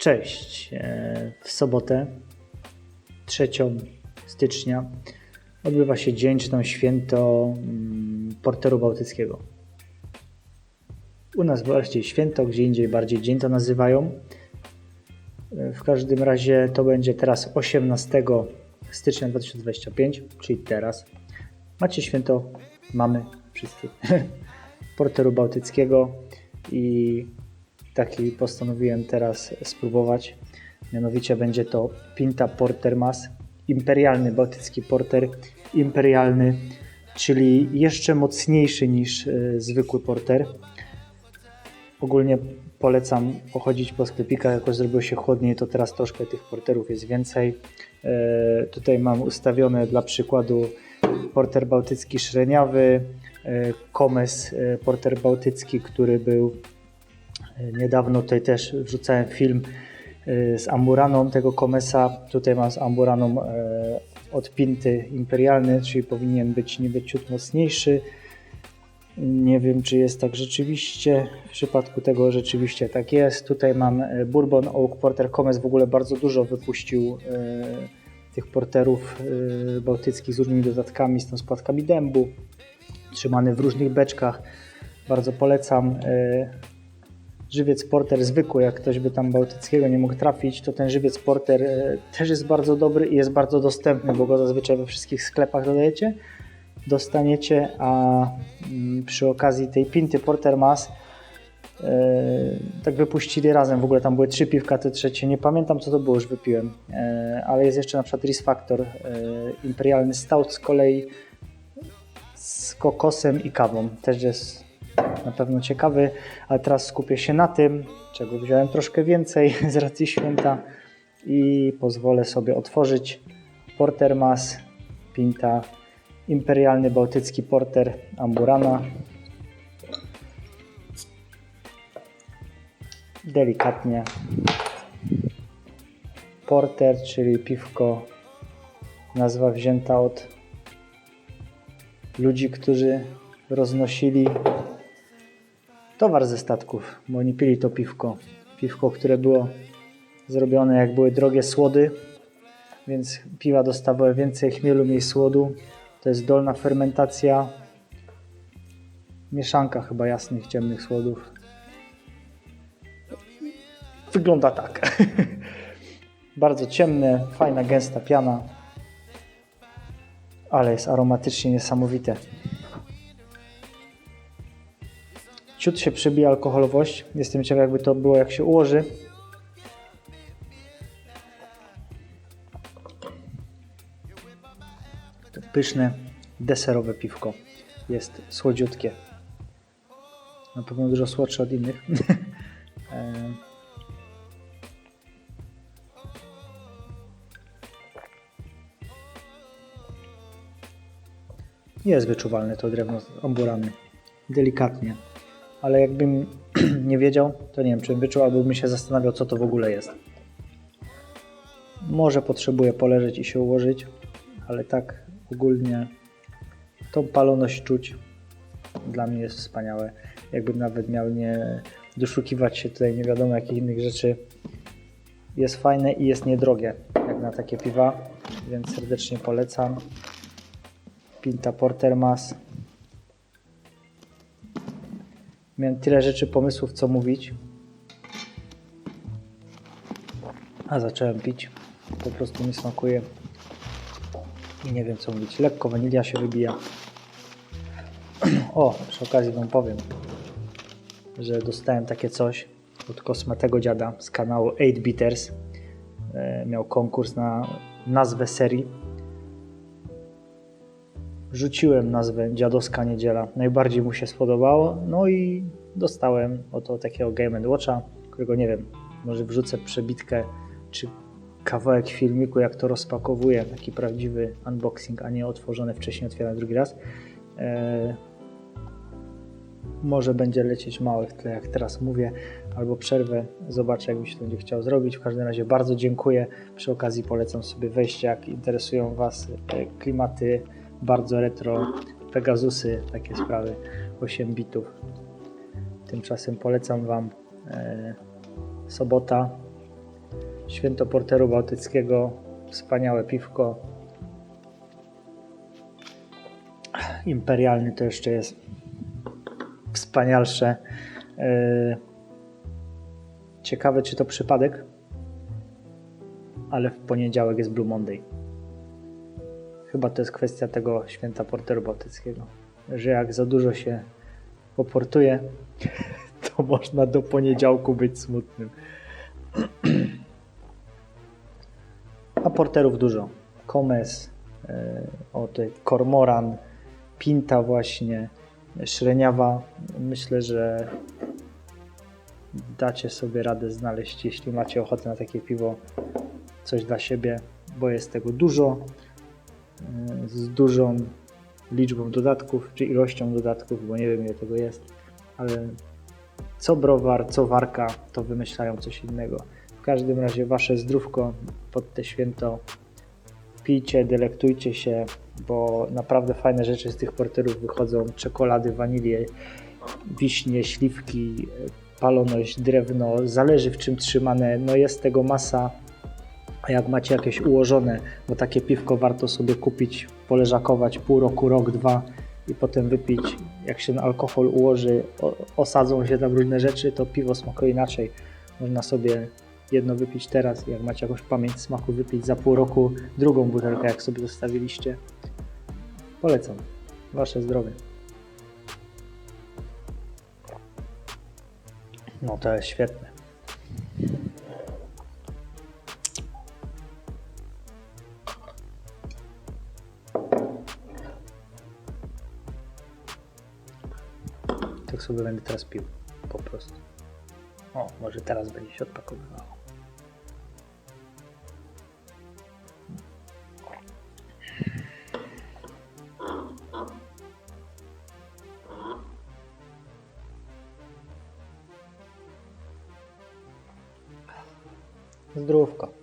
Cześć. E, W sobotę 3 stycznia odbywa się tam święto mm, Porteru Bałtyckiego. U nas bardziej święto, gdzie indziej bardziej dzień to nazywają. E, W każdym razie to będzie teraz 18 stycznia 2025, czyli teraz. Macie święto, mamy wszyscy Porteru Bałtyckiego i taki postanowiłem teraz spróbować. Mianowicie będzie to Pinta Porter Mas, imperialny bałtycki porter, imperialny, czyli jeszcze mocniejszy niż e, zwykły porter. Ogólnie polecam pochodzić po sklepikach, jako zrobiło się chłodniej, to teraz troszkę tych porterów jest więcej. E, tutaj mam ustawione dla przykładu porter bałtycki szreniawy, e, komes e, porter bałtycki, który był niedawno tutaj też wrzucałem film e, z amburaną tego komesa. Tutaj mam z amburaną e, odpinty imperialny, czyli powinien być niby ciut mocniejszy. Nie wiem, czy jest tak rzeczywiście. W przypadku tego rzeczywiście tak jest. Tutaj mam e, Bourbon Oak Porter Comes. W ogóle bardzo dużo wypuścił e, tych porterów e, bałtyckich z różnymi dodatkami, z tą spadkami dębu. Trzymany w różnych beczkach. Bardzo polecam. E, żywiec porter zwykły, jak ktoś by tam bałtyckiego nie mógł trafić, to ten żywiec porter e, też jest bardzo dobry i jest bardzo dostępny, bo go zazwyczaj we wszystkich sklepach dodajecie dostaniecie, a mm, przy okazji tej pinty Porter Mas e, tak wypuścili razem, w ogóle tam były trzy piwka, te trzecie, nie pamiętam co to było, już wypiłem, e, ale jest jeszcze na przykład Risk Factor, imperialny stout z kolei z kokosem i kawą, też jest na pewno ciekawy, ale teraz skupię się na tym, czego wziąłem troszkę więcej z racji święta i pozwolę sobie otworzyć Porter Mas Pinta imperialny bałtycki porter Amburana. Delikatnie. Porter, czyli piwko, nazwa wzięta od ludzi, którzy roznosili towar ze statków, bo oni pili to piwko. Piwko, które było zrobione jak były drogie słody, więc piwa dostawały więcej chmielu, mniej słodu. To jest dolna fermentacja, mieszanka chyba jasnych, ciemnych słodów. Wygląda tak. Bardzo ciemne, fajna, gęsta piana, ale jest aromatycznie niesamowite. Ciut się przebija alkoholowość. Jestem ciekaw, jakby to było, jak się ułoży. To pyszne, deserowe piwko. Jest słodziutkie. Na pewno dużo słodsze od innych. E, Jest wyczuwalne to drewno amburany. Delikatnie. Ale jakbym nie wiedział, to nie wiem, czy wyczuł, albo bym się zastanawiał, co to w ogóle jest. Może potrzebuję poleżeć i się ułożyć, ale tak ogólnie tą paloność czuć dla mnie jest wspaniałe. Jakbym nawet miał nie doszukiwać się tutaj nie wiadomo jakich innych rzeczy. Jest fajne i jest niedrogie jak na takie piwa, więc serdecznie polecam. Pinta Porter Miałem tyle rzeczy, pomysłów, co mówić. A zacząłem pić. Po prostu mi smakuje. I nie wiem, co mówić. Lekko wanilia się wybija. O, przy okazji Wam powiem, że dostałem takie coś od kosmatego dziada z kanału 8 Bitters. E, Miał konkurs na nazwę serii rzuciłem nazwę Dziadowska Niedziela. Najbardziej mu się spodobało, no i dostałem oto takiego Game Watcha, którego nie wiem, może wrzucę przebitkę czy kawałek filmiku, jak to rozpakowuję, taki prawdziwy unboxing, a nie otworzony wcześniej, otwieram drugi raz. Eee, może będzie lecieć małe w tle, jak teraz mówię, albo przerwę, zobaczę, jak mi się to będzie chciał zrobić. W każdym razie bardzo dziękuję. Przy okazji polecam sobie wejść, jak interesują Was e, klimaty bardzo retro, Pegasusy, takie sprawy, 8 bitów. Tymczasem polecam Wam e, sobota, Święto Porteru Bałtyckiego, wspaniałe piwko. Imperialny to jeszcze jest wspanialsze. Yy, Ciekawe, czy to przypadek, ale w poniedziałek jest Blue Monday. Chyba to jest kwestia tego święta Porteru Bałtyckiego, że jak za dużo się poportuje, to można do poniedziałku być smutnym. A porterów dużo. Komes, yy, o tutaj Kormoran, Pinta właśnie, Szreniawa. Myślę, że dacie sobie radę znaleźć, jeśli macie ochotę na takie piwo, coś dla siebie, bo jest tego dużo, z dużą liczbą dodatków, czy ilością dodatków, bo nie wiem ile tego jest, ale co browar, co warka, to wymyślają coś innego. W każdym razie wasze zdrówko pod te święto pijcie, delektujcie się, bo naprawdę fajne rzeczy z tych porterów wychodzą. Czekolady, wanilie, wiśnie, śliwki, paloność, drewno, zależy w czym trzymane, no jest tego masa, jak macie jakieś ułożone, bo takie piwko warto sobie kupić, poleżakować pół roku, rok, dwa i potem wypić, jak się alkohol ułoży, osadzą się tam różne rzeczy, to piwo smakuje inaczej. Można sobie jedno wypić teraz, jak macie jakąś pamięć smaku, wypić za pół roku drugą butelkę, jak sobie zostawiliście. Polecam. Wasze zdrowie. No to jest świetne. Tak sobie będę teraz pił. Po prostu. O, może teraz będzie się odpakowywało. Zdrówko.